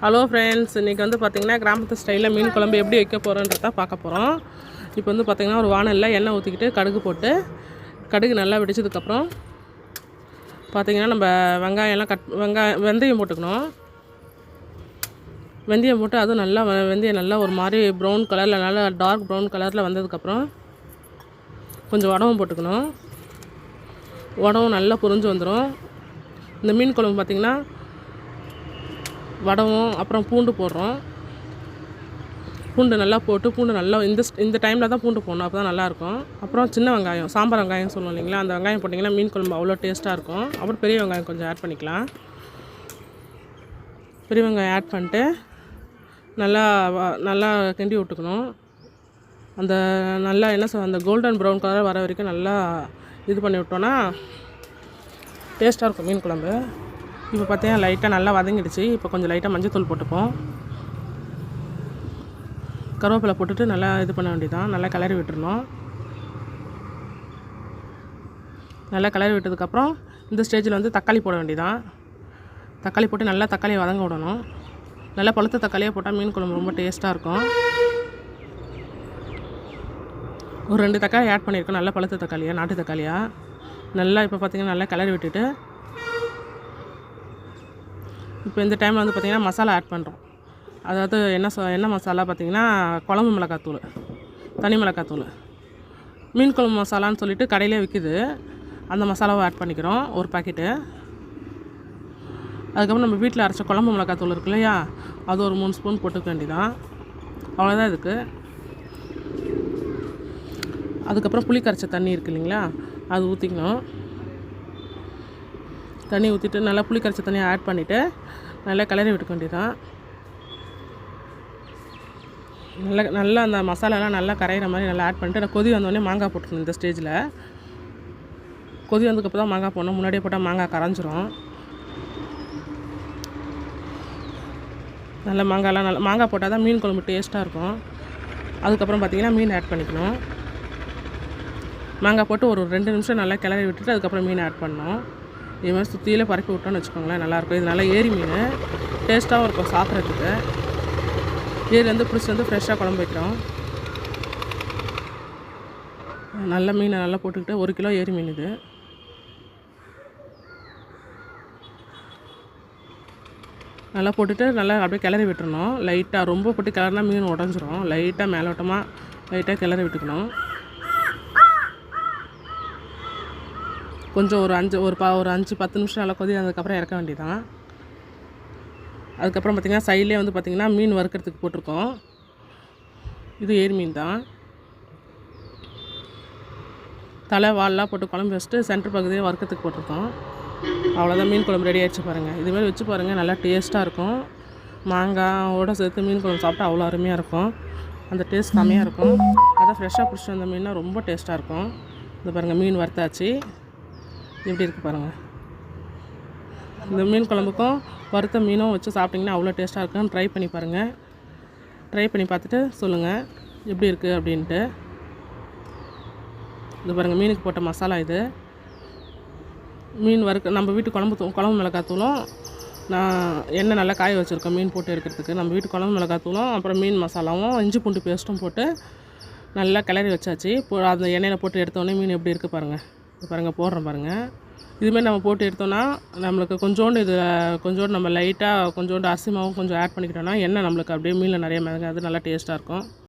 Hello friends இன்றைக்கி வந்து பார்த்திங்கன்னா கிராமத்து ஸ்டைலில் மீன் குழம்பு எப்படி வைக்க போகிறோன்றத பார்க்க போகிறோம் இப்போ வந்து பார்த்திங்கன்னா ஒரு வானலில் எண்ணெய் ஊற்றிக்கிட்டு கடுகு போட்டு கடுகு நல்லா வெடிச்சதுக்கப்புறம் பார்த்திங்கன்னா நம்ம வெங்காயம்லாம் கட் வெங்காயம் வெந்தயம் போட்டுக்கணும். வெந்தயம் போட்டு அதுவும் நல்லா வெந்தயம் நல்லா ஒரு மாதிரி ப்ரௌன் கலரில் நல்லா டார்க் ப்ரௌன் கலரில் வந்ததுக்கப்புறம் கொஞ்சம் உடம்பு போட்டுக்கணும். உடம்பு நல்லா புரிஞ்சு வந்துடும் இந்த மீன் குழம்பு பார்த்திங்கன்னா வடவும் அப்புறம் பூண்டு போடுறோம். பூண்டு நல்லா போட்டு பூண்டு நல்லா இந்த ஸ்- இந்த டைமில் தான் பூண்டு போடணும். அப்போ தான் நல்லாயிருக்கும். அப்புறம் சின்ன வெங்காயம் சாம்பார் வெங்காயம் சொல்லுவோம் இல்லைங்களா? அந்த வெங்காயம் போட்டிங்கன்னா மீன் குழம்பு அவ்வளோ டேஸ்ட்டாக இருக்கும். அப்புறம் பெரிய வெங்காயம் கொஞ்சம் ஆட் பண்ணிக்கலாம். பெரிய வெங்காயம் ஆட் பண்ணிட்டு நல்லா நல்லா கிண்டி விட்டுக்கணும். அந்த நல்லா என்ன சொல் அந்த கோல்டன் ப்ரௌன் கலர் வர வரைக்கும் நல்லா இது பண்ணி விட்டோன்னா டேஸ்ட்டாக இருக்கும் மீன் குழம்பு. இப்போ பார்த்தீங்கன்னா லைட்டாக நல்லா வதங்கிடுச்சு. இப்போ கொஞ்சம் லைட்டாக மஞ்சத்தூள் போட்டுப்போம். கருவேப்பிலை போட்டுட்டு நல்லா இது பண்ண வேண்டியதான் நல்லா கிளறி விட்டுறணும். நல்லா கிளறி விட்டதுக்கப்புறம் இந்த ஸ்டேஜில் வந்து தக்காளி போட வேண்டியதான் தக்காளி போட்டு நல்லா தக்காளியை வதங்க விடணும். நல்லா பழுத்த தக்காளியாக போட்டால் மீன் குழம்பு ரொம்ப டேஸ்ட்டாக இருக்கும். ஒரு ரெண்டு தக்காளி ஆட் பண்ணியிருக்கோம் நல்லா பழுத்த தக்காளியாக நாட்டு தக்காளியாக நல்லா இப்போ பார்த்தீங்கன்னா நல்லா கிளறி விட்டுட்டு இப்போ இந்த டைமில் வந்து பார்த்திங்கன்னா மசாலா ஆட் பண்ணுறோம் அதாவது என்ன சொ என்ன மசாலா பார்த்திங்கன்னா குழம்பு மிளகாத்தூள் தனி மிளகாத்தூள் மீன் குழம்பு மசாலான்னு சொல்லிட்டு கடையிலே விற்கிது அந்த மசாலாவை ஆட் பண்ணிக்கிறோம் ஒரு பாக்கெட்டு அதுக்கப்புறம் நம்ம வீட்டில் அரைச்ச குழம்பு மிளகாத்தூள் இருக்கு இல்லையா அது ஒரு மூணு ஸ்பூன் போட்டுக்க வேண்டிதான் அவ்வளோதான் இதுக்கு. அதுக்கப்புறம் புளி கரைச்ச தண்ணி இருக்கு இல்லைங்களா அது ஊற்றிக்கணும் தண்ணி ஊற்றிட்டு நல்லா புளி கரைச்ச தண்ணியை ஆட் பண்ணிவிட்டு நல்லா கிளறி விட்டுக்க வேண்டியதான் நல்லா நல்லா அந்த மசாலாலாம் நல்லா கரையிற மாதிரி நல்லா ஆட் பண்ணிட்டு கொதி வந்தோடனே மாங்காய் போட்டுக்கணும் இந்த ஸ்டேஜில் கொதி வந்ததுக்கப்புறம் தான் மாங்காய் போடணும். முன்னாடியே போட்டால் மாங்காய் கரைஞ்சிரும். நல்லா மாங்காய்லாம் நல்லா மாங்காய் போட்டால் தான் மீன் குழம்பு டேஸ்ட்டாக இருக்கும். அதுக்கப்புறம் பார்த்திங்கன்னா மீன் ஆட் பண்ணிக்கணும். மாங்காய் போட்டு ஒரு ரெண்டு நிமிஷம் நல்லா கிளறி விட்டுட்டு அதுக்கப்புறம் மீன் ஆட் பண்ணோம் இது மாதிரி சுற்றியில் பரப்பி விட்டோம்னு வச்சுக்கோங்களேன் நல்லாயிருக்கும். இது நல்லா ஏரி மீன். டேஸ்ட்டாகவும் இருக்கும் சாப்பிட்றதுக்கு. ஏரி வந்து பிடிச்சி வந்து ஃப்ரெஷ்ஷாக குழம்பு வைக்கிறோம். நல்ல மீனை நல்லா போட்டுக்கிட்டு ஒரு கிலோ ஏரி மீன் இது. நல்லா போட்டுட்டு நல்லா அப்படியே கிளறி விட்டுறணும். லைட்டாக ரொம்ப போட்டு கிளறினா மீன் உடஞ்சிரும். லைட்டாக மேலோட்டமாக லைட்டாக கிளறி விட்டுக்கணும். கொஞ்சம் ஒரு அஞ்சு ஒரு பா ஒரு அஞ்சு பத்து நிமிஷம் நல்லா கொதி அதுக்கப்புறம் இறக்க வேண்டியதான் அதுக்கப்புறம் பார்த்திங்கன்னா சைட்லேயே வந்து பார்த்திங்கன்னா மீன் வறுக்கிறதுக்கு போட்டிருக்கோம். இது ஏரி மீன் தான். தலை வால்லாம் போட்டு குழம்பு வச்சுட்டு சென்டர் பகுதியை வறுக்கிறதுக்கு போட்டிருக்கோம். அவ்வளோதான் மீன் குழம்பு ரெடி ஆகிடுச்சு பாருங்கள் இதுமாதிரி வச்சு பாருங்கள் நல்லா டேஸ்ட்டாக இருக்கும். மாங்காயோட சேர்த்து மீன் குழம்பு சாப்பிட்டா அவ்வளோ அருமையாக இருக்கும். அந்த டேஸ்ட் செம்மையாக இருக்கும். அதான் ஃப்ரெஷ்ஷாக பிடிச்சி வந்த மீன்னா ரொம்ப டேஸ்ட்டாக இருக்கும். இது பாருங்கள் மீன் வறுத்தாச்சு. எப்படி இருக்குது பாருங்கள் இந்த மீன் குழம்புக்கும் வறுத்த மீனும் வச்சு சாப்பிட்டிங்கன்னா அவ்வளோ டேஸ்ட்டாக இருக்கும் ட்ரை பண்ணி பாருங்கள் ட்ரை பண்ணி பார்த்துட்டு சொல்லுங்கள் எப்படி இருக்குது அப்படின்ட்டு. இது பாருங்கள் மீனுக்கு போட்ட மசாலா இது. மீன் வறுக்க நம்ம வீட்டு குழம்பு தூ குழம்பு மிளகாத்தூளும் நான் எண்ணெய் நல்லா காய வச்சுருக்கேன் மீன் போட்டு எடுக்கிறதுக்கு. நம்ம வீட்டு குழம்பு மிளகாத்தூளும் அப்புறம் மீன் மசாலாவும் இஞ்சி பூண்டு பேஸ்ட்டும் போட்டு நல்லா கிளறி வச்சாச்சு. இப்போ அந்த எண்ணெயில் போட்டு எடுத்தோடனே மீன் எப்படி இருக்குது பாருங்கள் பாருங்கள் போடுறோம் பாருங்கள் இதுமாரி நம்ம போட்டு எடுத்தோன்னா நம்மளுக்கு கொஞ்சோண்டு இது கொஞ்சோண்டு நம்ம லைட்டாக கொஞ்சோண்டு அரிசி மாவும் கொஞ்சம் ஆட் பண்ணிக்கிட்டோன்னா எண்ணெய் நம்மளுக்கு அப்படியே மீனில் நிறைய மிளகாது நல்லா டேஸ்ட்டாக இருக்கும்.